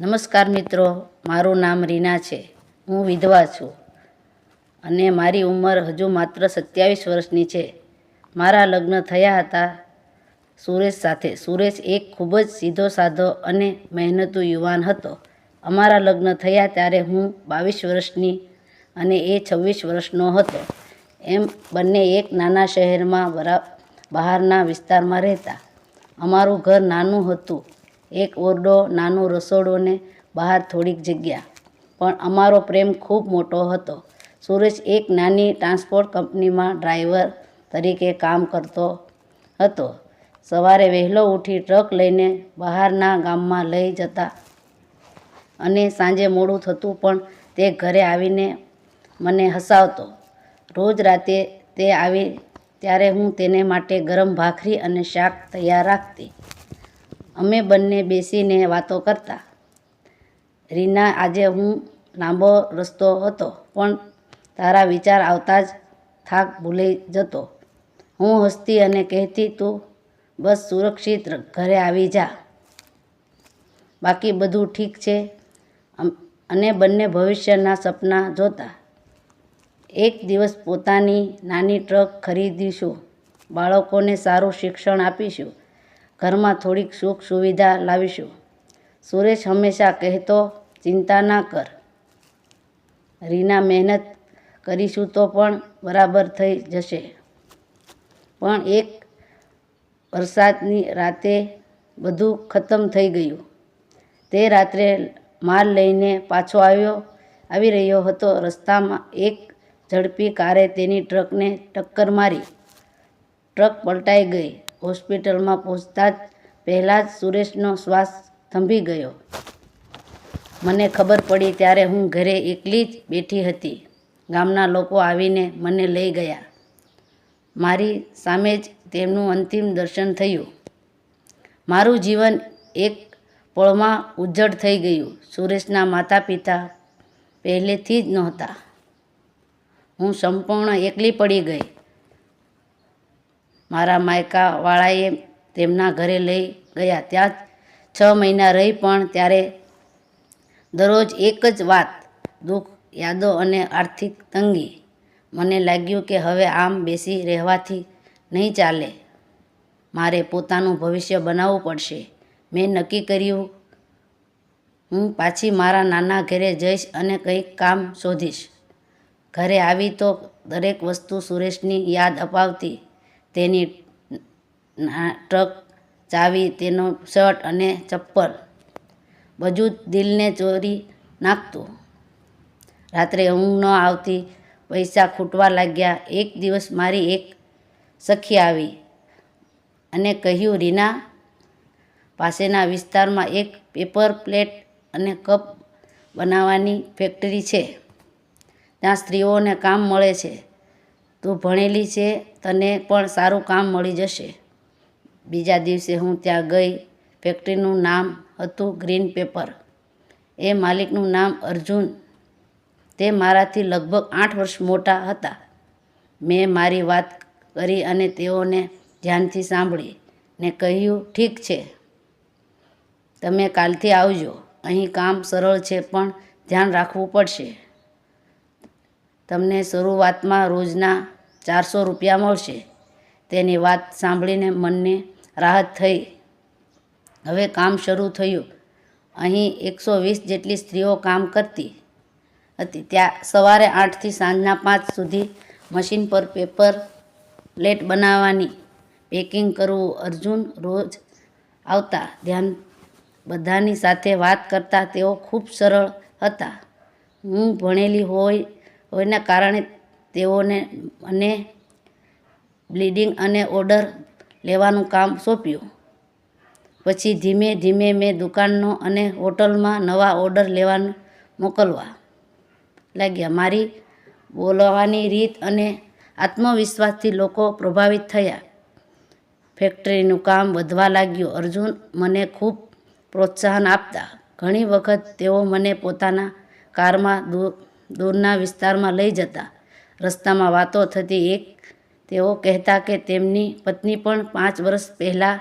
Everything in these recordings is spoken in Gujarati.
નમસ્કાર મિત્રો, મારું નામ રીના છે. હું વિધવા છું અને મારી ઉંમર હજુ માત્ર સત્યાવીસ વર્ષની છે. મારા લગ્ન થયા હતા સુરેશ સાથે. સુરેશ એક ખૂબ જ સીધો, સાધો અને મહેનતુ યુવાન હતો. અમારા લગ્ન થયા ત્યારે હું બાવીસ વર્ષની અને એ છવ્વીસ વર્ષનો હતો. એમ બંને એક નાના શહેરમાં બહારના વિસ્તારમાં રહેતા. અમારું ઘર નાનું હતું. એક ઓરડો, નાનું રસોડું ને બહાર થોડીક જગ્યા. પણ અમારો પ્રેમ ખૂબ મોટો હતો. સુરેશ એક નાની ટ્રાન્સપોર્ટ કંપનીમાં ડ્રાઈવર તરીકે કામ કરતો હતો. સવારે વહેલો ઉઠી ટ્રક લઈને બહારના ગામમાં લઈ જતા અને સાંજે મોડું થતું પણ તે ઘરે આવીને મને હસાવતો. રોજ રાતે તે આવી ત્યારે હું તેને માટે ગરમ ભાખરી અને શાક તૈયાર રાખતી. અમે બંને બેસીને વાતો કરતા. રીના આજે હું લાંબો રસ્તો હતો, પણ તારા વિચાર આવતા જ થાક ભૂલી જતો. હું હસતી અને કહેતી, તું બસ સુરક્ષિત ઘરે આવી જા. બાકી બધું ઠીક છે. અને બંને ભવિષ્યના સપના જોતા. એક દિવસ પોતાની નાની ટ્રક ખરીદીશું. બાળકોને સારું શિક્ષણ આપીશું. ઘરમાં થોડીક સુખ સુવિધા લાવીશું. સુરેશ હંમેશા કહેતો, ચિંતા ના કર. રીના મહેનત કરીશું તો પણ બરાબર થઈ જશે. પણ એક વરસાદની રાતે બધું ખતમ થઈ ગયું. તે રાત્રે માલ લઈને પાછો આવ્યો, આવી રહ્યો હતો. રસ્તામાં એક ઝડપી કારે તેની ટ્રકને ટક્કર મારી. ટ્રક પલટાઈ ગઈ. હોસ્પિટલમાં પહોંચતા જ પહેલાં જ સુરેશનો શ્વાસ થંભી ગયો. મને ખબર પડી ત્યારે હું ઘરે એકલી જ બેઠી હતી. ગામના લોકો આવીને મને લઈ ગયા. મારી સામે જ તેમનું અંતિમ દર્શન થયું. મારું જીવન એક પળમાં ઉજ્જડ થઈ ગયું. સુરેશના માતા પિતા પહેલેથી જ નહોતા. હું સંપૂર્ણ એકલી પડી ગઈ. મારા માયકાવાળાએ તેમના ઘરે લઈ ગયા. ત્યાં છ મહિના રહી પણ ત્યારે દરરોજ એક જ વાત, દુઃખ, યાદો અને આર્થિક તંગી. મને લાગ્યું કે હવે આમ બેસી રહેવાથી નહીં ચાલે. મારે પોતાનું ભવિષ્ય બનાવવું પડશે. મેં નક્કી કર્યું, હું પાછી મારા નાના ઘરે જઈશ અને કંઈક કામ શોધીશ. ઘરે આવી તો દરેક વસ્તુ સુરેશની યાદ અપાવતી તેની ટ્રક, ચાવી, તેનો શર્ટ અને ચપ્પલ બધું જ દિલને ચોરી નાખતું. રાત્રે ઊંઘ ન આવતી પૈસા ખૂટવા લાગ્યા. એક દિવસ મારી એક સખી આવી અને કહ્યું, રીના, પાસેના વિસ્તારમાં એક પેપર પ્લેટ અને કપ બનાવવાની ફેક્ટરી છે. ત્યાં સ્ત્રીઓને કામ મળે છે. તું ભણેલી છે તને પણ સારું કામ મળી જશે. બીજા દિવસે હું ત્યાં ગઈ. ફેક્ટરીનું નામ હતું ગ્રીન પેપર. એ માલિકનું નામ અર્જુન. તે મારાથી લગભગ આઠ વર્ષ મોટા હતા. મેં મારી વાત કરી અને તેઓને ધ્યાનથી સાંભળી ને કહ્યું, ઠીક છે. તમે કાલથી આવજો. અહીં કામ સરળ છે પણ ધ્યાન રાખવું પડશે. તમને શરૂઆતમાં રોજના ચારસો રૂપિયા મળશે. તેની વાત સાંભળીને મનને રાહત થઈ. હવે કામ શરૂ થયું. અહીં એકસો વીસ જેટલી સ્ત્રીઓ કામ કરતી હતી. ત્યાં સવારે આઠથી સાંજના પાંચ સુધી મશીન પર પેપર પ્લેટ બનાવવાની, પેકિંગ કરવું, અર્જુન રોજ આવતા. ધ્યાન બધાની સાથે વાત કરતા તેઓ ખૂબ સરળ હતા. હું ભણેલી હોય, હોયના કારણે તેઓને મને બ્લીડિંગ અને ઓર્ડર લેવાનું કામ સોંપ્યું. પછી ધીમે ધીમે મેં દુકાનનો અને હોટલમાં નવા ઓર્ડર લેવાનું મોકલવા લાગ્યા. મારી બોલવાની રીત અને આત્મવિશ્વાસથી લોકો પ્રભાવિત થયા. ફેક્ટરીનું કામ વધવા લાગ્યું. અર્જુન મને ખૂબ પ્રોત્સાહન આપતા. ઘણી વખત તેઓ મને પોતાના કારમાં દૂર, દૂરના વિસ્તારમાં લઈ જતા. રસ્તામાં વાતો થતી એક તેઓ કહેતા કે તેમની પત્ની પણ પાંચ વર્ષ પહેલાં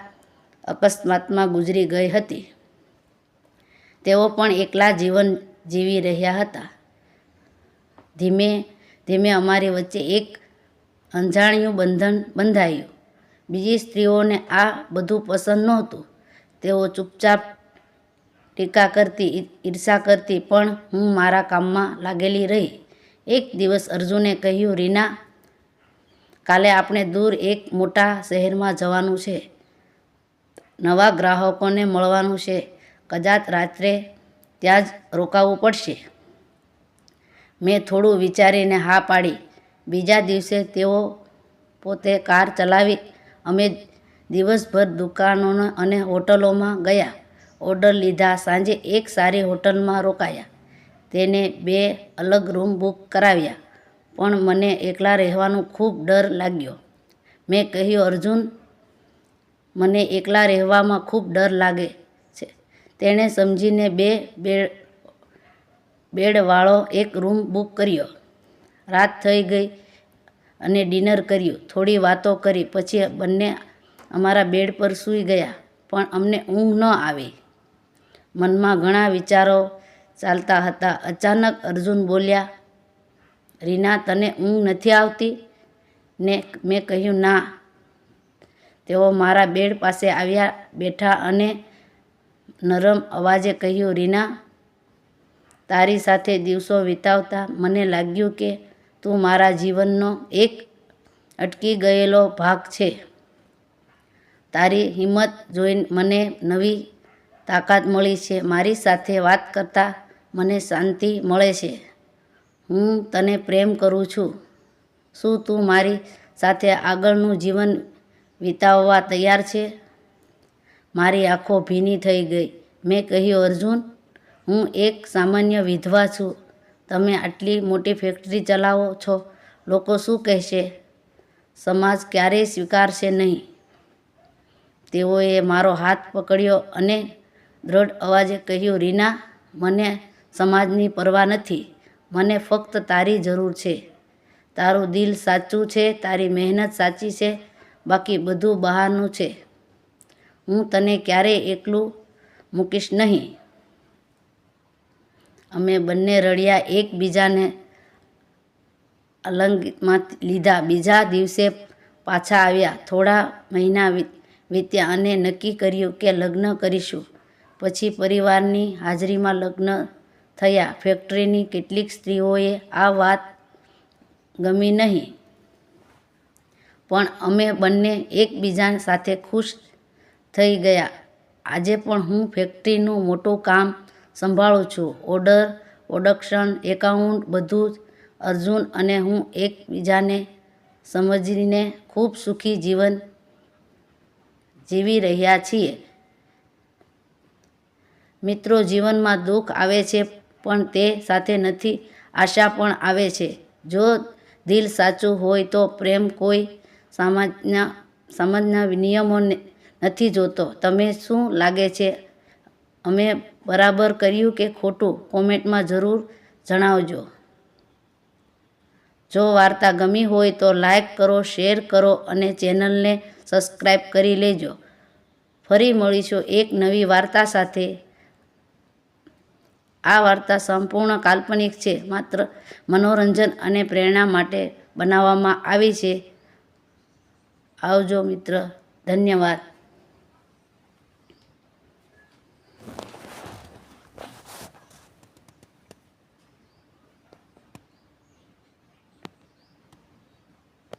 અકસ્માતમાં ગુજરી ગઈ હતી. તેઓ પણ એકલા જીવન જીવી રહ્યા હતા. ધીમે ધીમે અમારી વચ્ચે એક અંજાણ્યું બંધન બંધાયું. બીજી સ્ત્રીઓને આ બધું પસંદ નહોતું. તેઓ ચૂપચાપ ટીકા કરતી ઈર્ષા કરતી પણ હું મારા કામમાં લાગેલી રહી. એક દિવસ અર્જુને કહ્યું, રીના, કાલે આપણે દૂર એક મોટા શહેરમાં જવાનું છે. નવા ગ્રાહકોને મળવાનું છે. કદાચ રાત્રે ત્યાં જ રોકાવું પડશે. મેં થોડું વિચારીને હા પાડી. બીજા દિવસે તેઓ પોતે કાર ચલાવી અમે દિવસભર દુકાનો અને હોટલોમાં ગયા. ઓર્ડર લીધા. સાંજે એક સારી હોટલમાં રોકાયા. તેને બે અલગ રૂમ બુક કરાવ્યા. પણ મને એકલા રહેવાનો ખૂબ ડર લાગ્યો. મેં કહ્યું, અર્જુન, મને એકલા રહેવામાં ખૂબ ડર લાગે છે. તેણે સમજીને બે બેડ, બેડવાળો એક રૂમ બુક કર્યો. રાત થઈ ગઈ અને ડિનર કર્યું. થોડી વાતો કરી, પછી બંને અમારા બેડ પર સૂઈ ગયા, પણ અમને ઊંઘ ન આવી. મનમાં ઘણા વિચારો ચાલતા હતા. અચાનક અર્જુન બોલ્યા, રીના, તને ઊંઘ નથી આવતી? ને મેં કહ્યું, ના. તેઓ મારા બેડ પાસે આવ્યા બેઠા અને નરમ અવાજે કહ્યું, રીના, તારી સાથે દિવસો વિતાવતા મને લાગ્યું કે તું મારા જીવનનો એક અટકી ગયેલો ભાગ છે. તારી હિંમત જોઈને મને નવી તાકાત મળી છે. મારી સાથે વાત કરતાં મને શાંતિ મળે છે. હું તને પ્રેમ કરું છું. શું તું મારી સાથે આગળનું જીવન વિતાવવા તૈયાર છે? મારી આંખો ભીની થઈ ગઈ. મેં કહ્યું, અર્જુન, હું એક સામાન્ય વિધવા છું. તમે આટલી મોટી ફેક્ટરી ચલાવો છો. લોકો શું કહેશે? સમાજ ક્યારેય સ્વીકારશે નહીં? તેઓએ મારો હાથ પકડ્યો અને દ્રઢ અવાજે કહ્યું, રીના, મને સમાજની પરવા નથી. મને ફક્ત તારી જરૂર છે. તારું દિલ સાચું છે, તારી મહેનત સાચી છે, બાકી બધું બહારનું છે. હું તને ક્યારેય એકલું મૂકીશ નહીં. અમે બંને રડ્યા એકબીજાને અલંગમાં લીધા. બીજા દિવસે પાછા આવ્યા. થોડા મહિના વીત્યા અને નક્કી કર્યું કે લગ્ન કરીશું. પછી પરિવારની હાજરીમાં લગ્ન થયા. ફેક્ટરીની કેટલીક સ્ત્રીઓએ આ વાત ગમી નહીં. પણ અમે બંને એકબીજા સાથે ખુશ થઈ ગયા. આજે પણ હું ફેક્ટરીનું મોટું કામ સંભાળું છું. ઓર્ડર, પ્રોડક્શન, એકાઉન્ટ બધું જ અર્જુન અને હું એકબીજાને સમજીને ખૂબ સુખી જીવન જીવી રહ્યા છીએ. મિત્રો, જીવનમાં દુઃખ આવે છે પણ તે સાથે નથી. આશા પણ આવે છે. જો દિલ સાચું હોય તો પ્રેમ કોઈ સમાજના સમાજના નિયમોને નથી જોતો. તમે શું લાગે છે? અમે બરાબર કર્યું કે ખોટું? કોમેન્ટમાં જરૂર જણાવજો. જો વાર્તા ગમી હોય તો લાઈક કરો, શેર કરો અને ચેનલને સબસ્ક્રાઈબ કરી લેજો. ફરી મળીશું એક નવી વાર્તા સાથે. આ વાર્તા સંપૂર્ણ કાલ્પનિક છે, માત્ર મનોરંજન અને પ્રેરણા માટે બનાવવામાં આવી છે. આવજો મિત્ર, ધન્યવાદ.